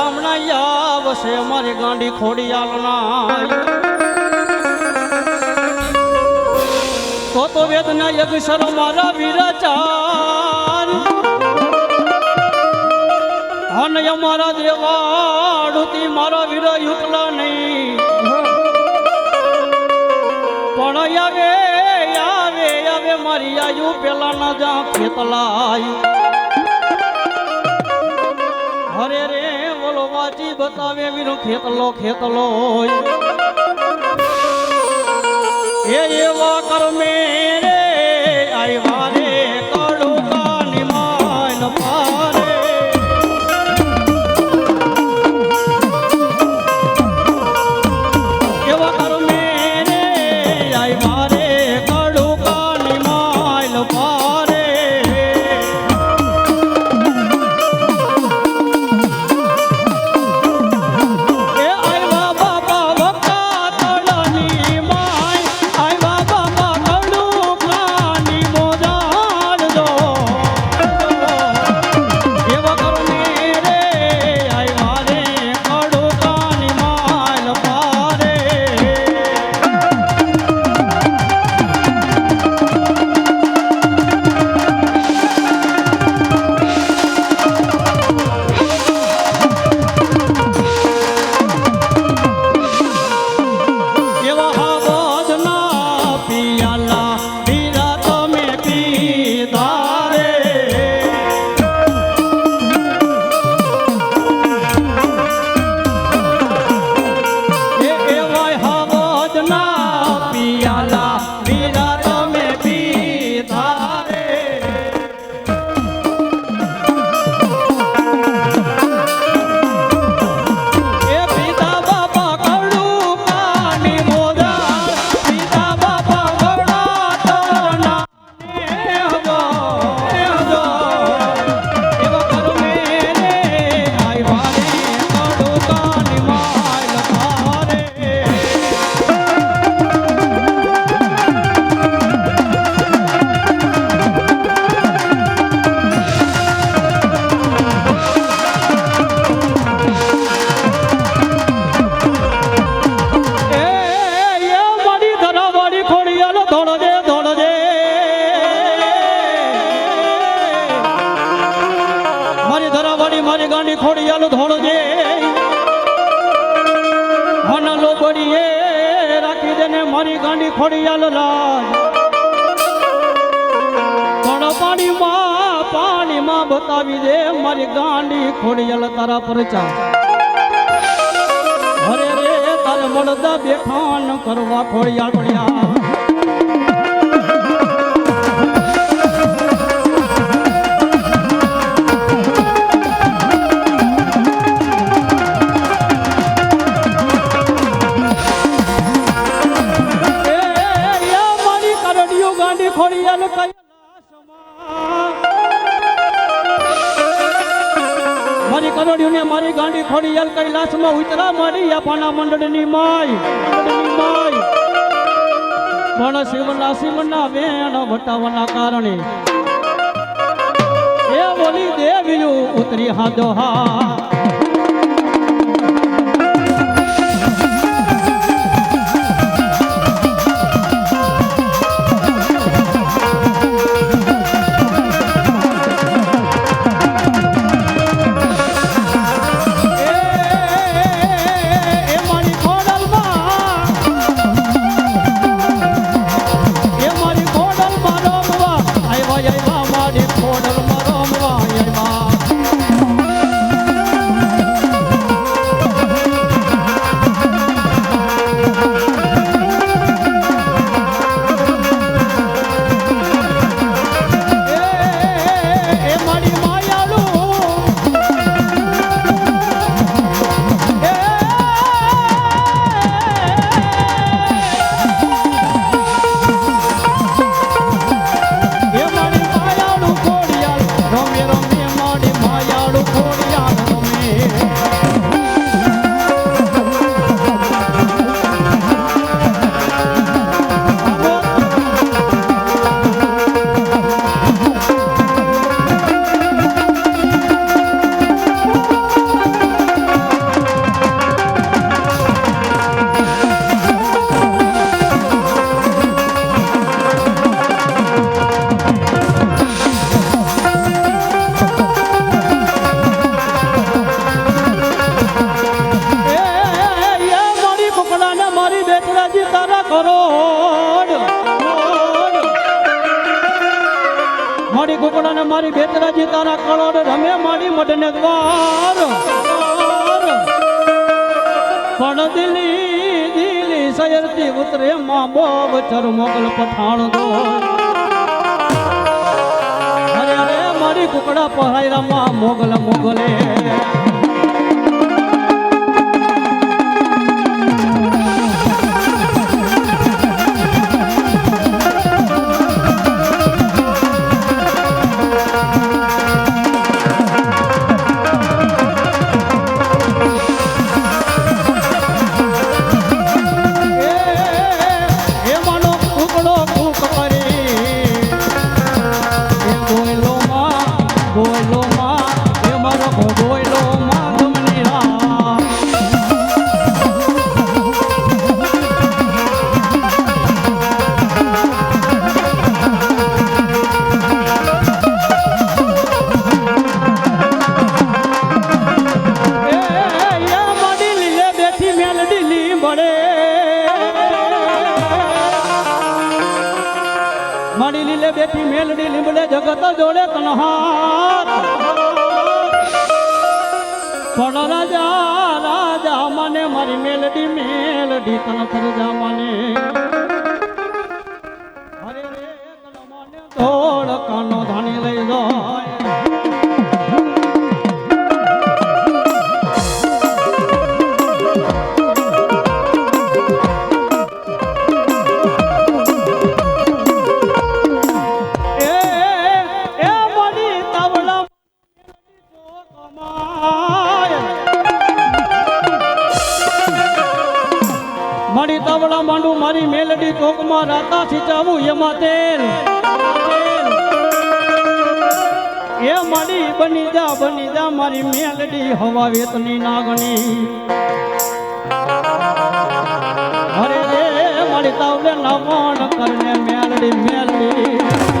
ધામણા આવશે અમારી ગાંડી ખોડિયાલના. તો તો વેદના યજ્ઞ મારા વિરાચાર. અને અમારા દેવાડુતી મારા વીર યુકલા નહીં. પણ આવે આવે આવે મારી આયુ પેલા ના જા ખેતલાય બોલો બતાવે વીરો ખેતલો ખેતલો. એ એવા કર્મે મારી ધરાવાળી મારી ગાંડી ખોડિયાલો ધોળજે હના એ રાખી દેને મારી ગાંડી ખોડિયાલો લાજ. પણ પાણીમાં પાણીમાં બતાવી દે મારી ગાંડી ખોડી આલો તારા પર ચા અરે રે, તારે મળદા બેઠાન કરવા ખોડિયા પડ્યા મારી કૈલાસમાં ઉતરા મારી યાપાના મંડળની માય મંડળની માય પણ શિવના શિવના વેણ વટાવવાના કારણે. એ બોલી દેવીયું ઉતરી હાજો હા મારી બેતરાજી તારા કળોડ રમે મારી મઢને દ્વાર. પણ દિલી દિલી સયરતી ઉતરે માં બોબ ચર મોગલ પઠાણ દો અરે મારી કુકડા પહાઈ રમવા મોગલ મોગલે. મારી મેલડી મેલડી તન ફરજા મને રાતા સિંચાવું એમાં તેલ એ મારી બની જા બની જા, મારી મેલડી હવા વેતની નાગણી. અરે રે મારી તાવલે નમણ કરને મેલડી મેલડી.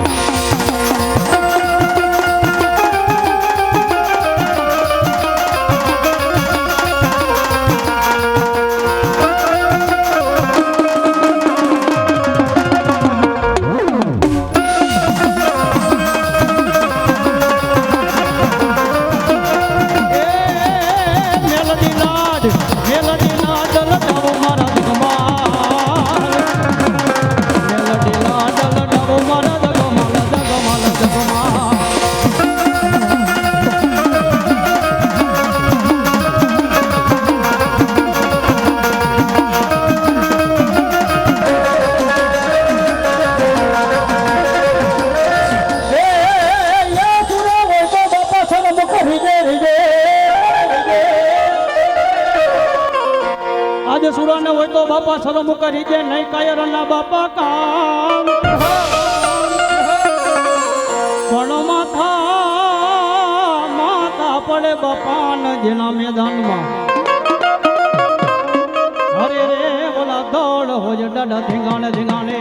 કરી દે નહીં કાયર ના બાપા કામ. પણ માથા માથા પડે બાપાન જેના મેદાનમાં. અરે રે, ઓલા દોડ હોય ડડા ધીંગાણે ધીંગાણે.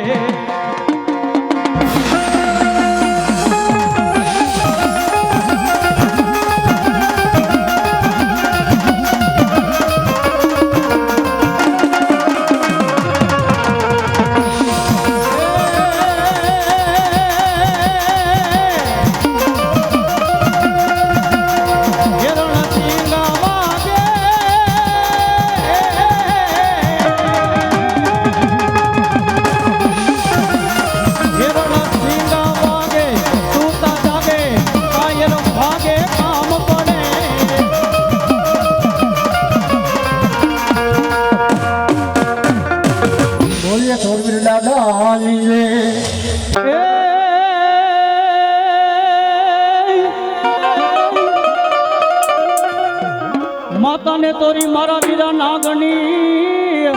માતાને તોરી મારા વીરા નાગણી.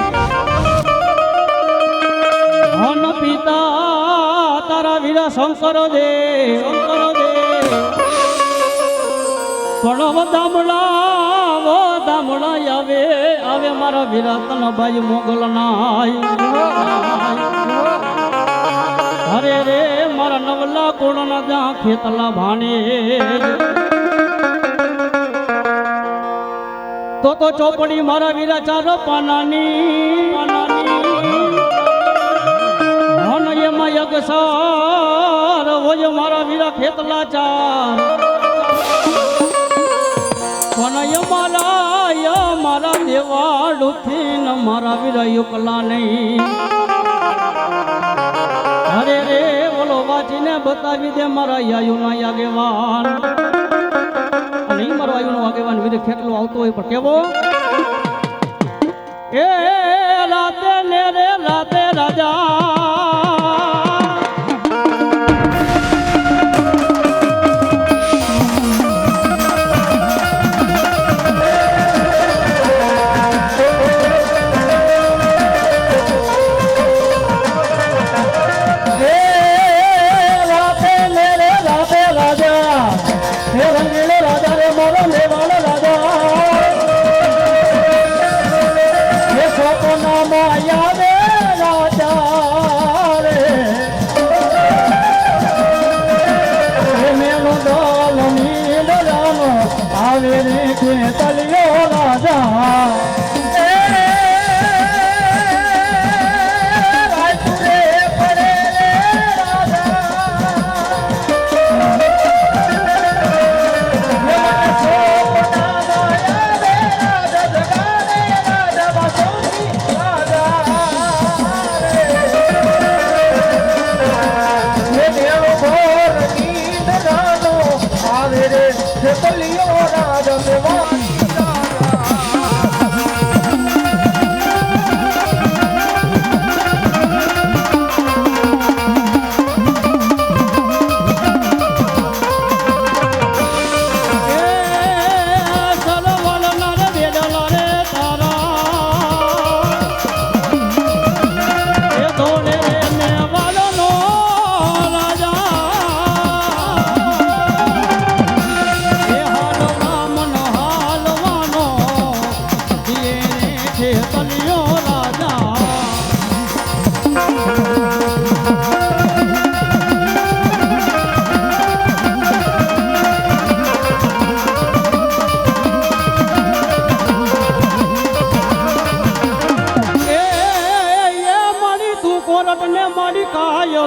હન પિતા તારા વીરા શંકર દે શંકર દે પણ દામડા, વો દામડા આવે આવે મારા વીરા તન ભાઈ મોગલ નાય. અરે રે, મારા નવલા કોણ ના જ્યાં ખેતલા ભાણે. તો તો ચોપડી મારા વીરા ચાર પાનાની. પાનાની એમાં યગસાર, હોય મારા વીરા ખેતલા ચાર પણ મારા મારા દેવાડુથી ન મારા વીરા યુકલા નહીં. અરે રે ઓલો વાંચીને બતાવી દે મારા યાયુના આગેવાન ઈ મારો આયુનો આગેવાન વિરે ખેટલો આવતો હોય પણ કેવો? એ રાતે ને રે રાતે રાજા.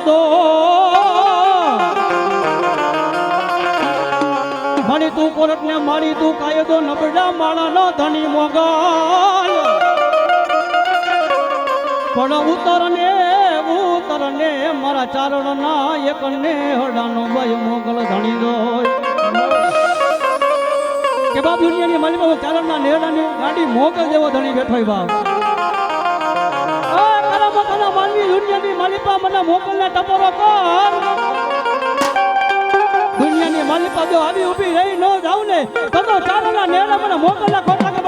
કાયદો ભણી તું કોરટ ને મારી તું કાયદો નબળા માળા નો ધણી મોગાલ. પણ ઉતર ને ઉતર ને મારા ચારણ ના એક ને હડાનો ભય મોગલ ધણી દો કે બાપ દુનિયાની માલિકા ચારણ ના નેહડાની ગાડી મોગલ જેવો ધણી બેઠો બાપ. માનવી દુનિયાની માલિકા મને મોકલને ટપોરો કર. દુનિયાની માલિકા જો આવી ઊભી રહી ન જાઉં ને, તો ચારના નેડા મને મોકલના ખોટા કે